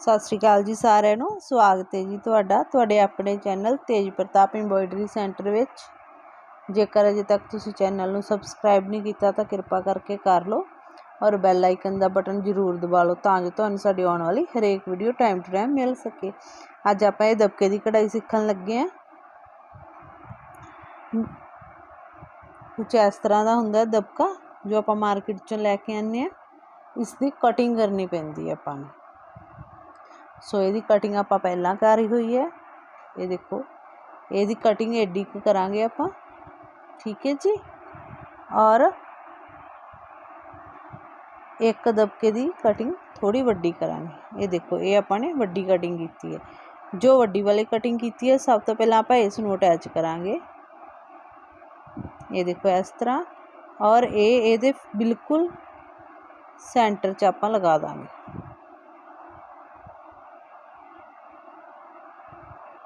ਸਤਿ ਸ਼੍ਰੀ ਅਕਾਲ ਜੀ ਸਾਰਿਆਂ ਨੂੰ। ਸਵਾਗਤ ਹੈ ਜੀ ਤੁਹਾਡਾ, ਤੁਹਾਡੇ ਆਪਣੇ ਚੈਨਲ ਤੇਜ ਪ੍ਰਤਾਪ ਐਮਬੋਇਡਰੀ ਸੈਂਟਰ ਵਿੱਚ। ਜੇਕਰ ਅਜੇ ਤੱਕ ਤੁਸੀਂ ਚੈਨਲ ਨੂੰ ਸਬਸਕ੍ਰਾਈਬ ਨਹੀਂ ਕੀਤਾ ਤਾਂ ਕਿਰਪਾ ਕਰਕੇ ਕਰ ਲਓ ਔਰ ਬੈਲ ਆਈਕਨ ਦਾ ਬਟਨ ਜ਼ਰੂਰ ਦਬਾ ਲਓ ਤਾਂ ਜੋ ਤੁਹਾਨੂੰ ਸਾਡੀ ਆਉਣ ਵਾਲੀ ਹਰੇਕ ਵੀਡੀਓ ਟਾਈਮ ਟੂ ਟਾਈਮ ਮਿਲ ਸਕੇ। ਅੱਜ ਆਪਾਂ ਇਹ ਦਬਕੇ ਦੀ ਕਢਾਈ ਸਿੱਖਣ ਲੱਗੇ ਹਾਂ। ਕੁਝ ਇਸ ਤਰ੍ਹਾਂ ਦਾ ਹੁੰਦਾ ਦਬਕਾ ਜੋ ਆਪਾਂ ਮਾਰਕੀਟ 'ਚੋਂ ਲੈ ਕੇ ਆਉਂਦੇ ਹਾਂ। ਇਸ ਦੀ ਕਟਿੰਗ ਕਰਨੀ ਪੈਂਦੀ ਹੈ ਆਪਾਂ ਨੂੰ। ਸੋ ਇਹਦੀ ਕਟਿੰਗ ਆਪਾਂ ਪਹਿਲਾਂ ਕਰੀ ਹੋਈ ਹੈ। ਇਹ ਦੇਖੋ, ਇਹਦੀ ਕਟਿੰਗ ਐਡੀ ਕੁ ਕਰਾਂਗੇ ਆਪਾਂ। ਠੀਕ ਹੈ ਜੀ? ਔਰ ਇੱਕ ਦਬਕੇ ਦੀ ਕਟਿੰਗ ਥੋੜੀ ਵੱਡੀ ਕਰਾਂਗੇ। ਇਹ ਦੇਖੋ, ਇਹ ਆਪਾਂ ਨੇ ਵੱਡੀ ਕਟਿੰਗ ਕੀਤੀ ਹੈ। ਜੋ ਵੱਡੀ ਵਾਲੀ ਕਟਿੰਗ ਕੀਤੀ ਹੈ, ਸਭ ਤੋਂ ਪਹਿਲਾਂ ਆਪਾਂ ਇਸ ਨੂੰ ਅਟੈਚ ਕਰਾਂਗੇ। ਇਹ ਦੇਖੋ, ਇਸ ਤਰ੍ਹਾਂ। ਔਰ ਇਹ ਇਹਦੇ ਬਿਲਕੁਲ ਸੈਂਟਰ 'ਚ ਆਪਾਂ ਲਗਾ ਦਾਂਗੇ।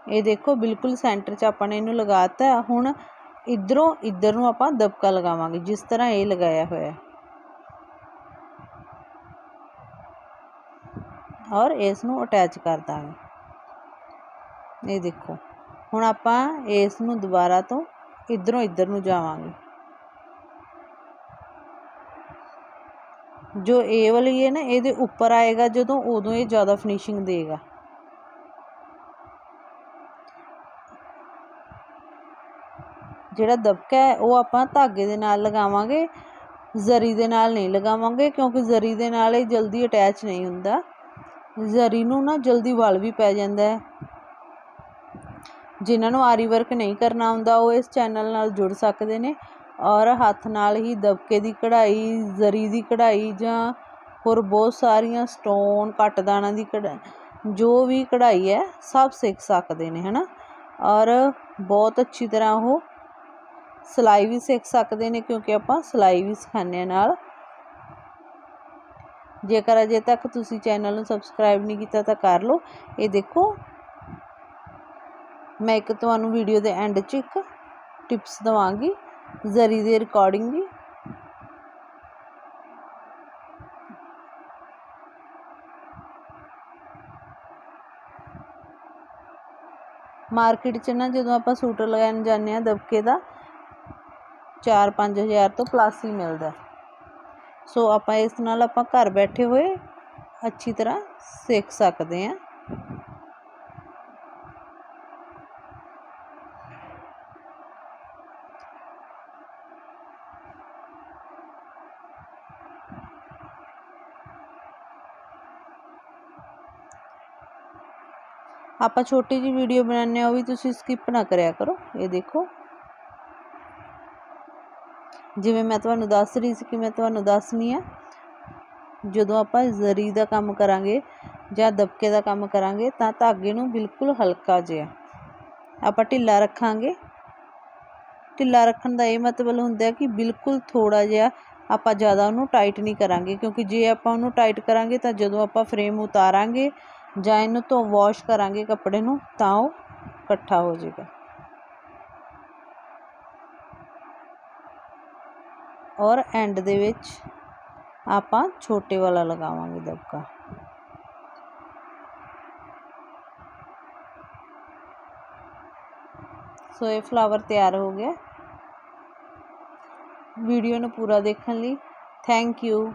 ਇਹ ਦੇਖੋ, ਬਿਲਕੁਲ ਸੈਂਟਰ 'ਚ ਆਪਾਂ ਨੇ ਇਹਨੂੰ ਲਗਾਤਾ। ਹੁਣ ਇਧਰੋਂ, ਇਧਰ ਨੂੰ ਆਪਾਂ ਦਬਕਾ ਲਗਾਵਾਂਗੇ, ਜਿਸ ਤਰ੍ਹਾਂ ਇਹ ਲਗਾਇਆ ਹੋਇਆ ਔਰ ਇਸ ਨੂੰ ਅਟੈਚ ਕਰ ਦਾਂਗੇ। ਇਹ ਦੇਖੋ, ਹੁਣ ਆਪਾਂ ਇਸ ਨੂੰ ਦੁਬਾਰਾ ਤੋਂ ਇਧਰੋਂ, ਇਧਰ ਨੂੰ ਜਾਵਾਂਗੇ। ਜੋ ਇਹ ਵਾਲੀ ਹੈ ਨਾ, ਇਹਦੇ ਉੱਪਰ ਆਏਗਾ, ਜਦੋਂ ਉਦੋਂ ਇਹ ਜ਼ਿਆਦਾ ਫਿਨਿਸ਼ਿੰਗ ਦੇਗਾ। ਜਿਹੜਾ ਦਬਕਾ ਹੈ, ਉਹ ਆਪਾਂ ਧਾਗੇ ਦੇ ਨਾਲ ਲਗਾਵਾਂਗੇ। ਜ਼ਰੀ ਦੇ ਨਾਲ ਨਹੀਂ ਲਗਾਵਾਂਗੇ ਕਿਉਂਕਿ ਜ਼ਰੀ ਦੇ ਨਾਲ ਇਹ ਜਲਦੀ ਅਟੈਚ ਨਹੀਂ ਹੁੰਦਾ। ਜ਼ਰੀ ਨੂੰ ਨਾ ਜਲਦੀ ਵਲ ਵੀ ਪੈ ਜਾਂਦਾ ਹੈ। ਜਿਨ੍ਹਾਂ ਨੂੰ ਆਰੀ ਵਰਕ ਨਹੀਂ ਕਰਨਾ ਆਉਂਦਾ ਉਹ ਇਸ ਚੈਨਲ ਨਾਲ ਜੁੜ ਸਕਦੇ ਨੇ ਔਰ ਹੱਥ ਨਾਲ ਹੀ ਦਬਕੇ ਦੀ ਕਢਾਈ, ਜ਼ਰੀ ਦੀ ਕਢਾਈ ਜਾਂ ਹੋਰ ਬਹੁਤ ਸਾਰੀਆਂ ਸਟੋਨ ਕੱਟ ਦਾਣਾ ਦੀ ਕਢਾਈ ਜੋ ਵੀ ਕਢਾਈ ਹੈ, ਸਭ ਸਿੱਖ ਸਕਦੇ ਨੇ, ਹਨਾ? ਔਰ ਬਹੁਤ ਅੱਛੀ ਤਰ੍ਹਾਂ ਉਹ ਸਿਲਾਈ ਵੀ ਸਿੱਖ ਸਕਦੇ ਨੇ ਕਿਉਂਕਿ ਆਪਾਂ ਸਿਲਾਈ ਵੀ ਸਿਖਾਉਂਦੇ ਨਾਲ। ਜੇਕਰ ਅਜੇ ਤੱਕ ਤੁਸੀਂ ਚੈਨਲ ਨੂੰ ਸਬਸਕ੍ਰਾਈਬ ਨਹੀਂ ਕੀਤਾ ਤਾਂ ਕਰ ਲਓ। ਇਹ ਦੇਖੋ, ਮੈਂ ਇੱਕ ਤੁਹਾਨੂੰ ਵੀਡੀਓ ਦੇ ਐਂਡ 'ਚ ਇੱਕ ਟਿਪਸ ਦਵਾਂਗੀ। ਜ਼ਰੀ ਦੇ ਰਿਕਾਰਡਿੰਗ ਦੀ। ਮਾਰਕੀਟ 'ਚ ਨਾ ਜਦੋਂ ਆਪਾਂ ਸੂਟ ਲੈਣ ਜਾਂਦੇ ਆ ਦਬਕੇ ਦਾ 4-5000 ਤੋਂ ਪਲੱਸ ਹੀ ਮਿਲਦਾ ਸੋ ਆਪਾਂ ਇਸ ਨਾਲ ਆਪਾਂ ਘਰ ਬੈਠੇ ਹੋਏ ਅੱਛੀ ਤਰ੍ਹਾਂ ਸਿੱਖ ਸਕਦੇ ਆ ਆਪਾਂ ਛੋਟੀ ਜੀ ਵੀਡੀਓ ਬਣਾਉਂਦੇ ਆ ਉਹ ਵੀ ਤੁਸੀਂ ਸਕਿਪ ਨਾ ਕਰਿਆ ਕਰੋ। ਇਹ ਦੇਖੋ। ਜਿਵੇਂ ਮੈਂ ਤੁਹਾਨੂੰ ਦੱਸ ਰਹੀ ਸੀ ਕਿ ਮੈਂ ਤੁਹਾਨੂੰ ਦੱਸਣੀ ਆ, ਜਦੋਂ ਆਪਾਂ ਜ਼ਰੀ ਦਾ ਕੰਮ ਕਰਾਂਗੇ ਜਾਂ ਦਬਕੇ ਦਾ ਕੰਮ ਕਰਾਂਗੇ ਤਾਂ ਧਾਗੇ ਨੂੰ ਬਿਲਕੁਲ ਹਲਕਾ ਜਿਹਾ ਆਪਾਂ ਢਿੱਲਾ ਰੱਖਾਂਗੇ। ਢਿੱਲਾ ਰੱਖਣ ਦਾ ਇਹ ਮਤਲਬ ਹੁੰਦਾ ਕਿ ਬਿਲਕੁਲ ਥੋੜਾ ਜਿਹਾ ਆਪਾਂ ਜ਼ਿਆਦਾ ਉਹਨੂੰ ਟਾਈਟ ਨਹੀਂ ਕਰਾਂਗੇ, ਕਿਉਂਕਿ ਜੇ ਆਪਾਂ ਉਹਨੂੰ ਟਾਈਟ ਕਰਾਂਗੇ ਤਾਂ ਜਦੋਂ ਆਪਾਂ ਫਰੇਮ ਉਤਾਰਾਂਗੇ ਜਾਂ ਇਹਨੂੰ ਤੋਂ ਵਾਸ਼ ਕਰਾਂਗੇ ਕੱਪੜੇ ਨੂੰ ਤਾਂ ਉਹ ਇਕੱਠਾ ਹੋ ਜਾਏਗਾ। ਔਰ ਐਂਡ ਦੇ ਵਿੱਚ ਆਪਾਂ ਛੋਟੇ ਵਾਲਾ ਲਗਾਵਾਂਗੇ ਦਬਕਾ ਸੋ ਇਹ ਫਲਾਵਰ ਤਿਆਰ ਹੋ ਗਿਆ ਵੀਡੀਓ ਨੂੰ ਪੂਰਾ ਦੇਖਣ ਲਈ ਥੈਂਕ ਯੂ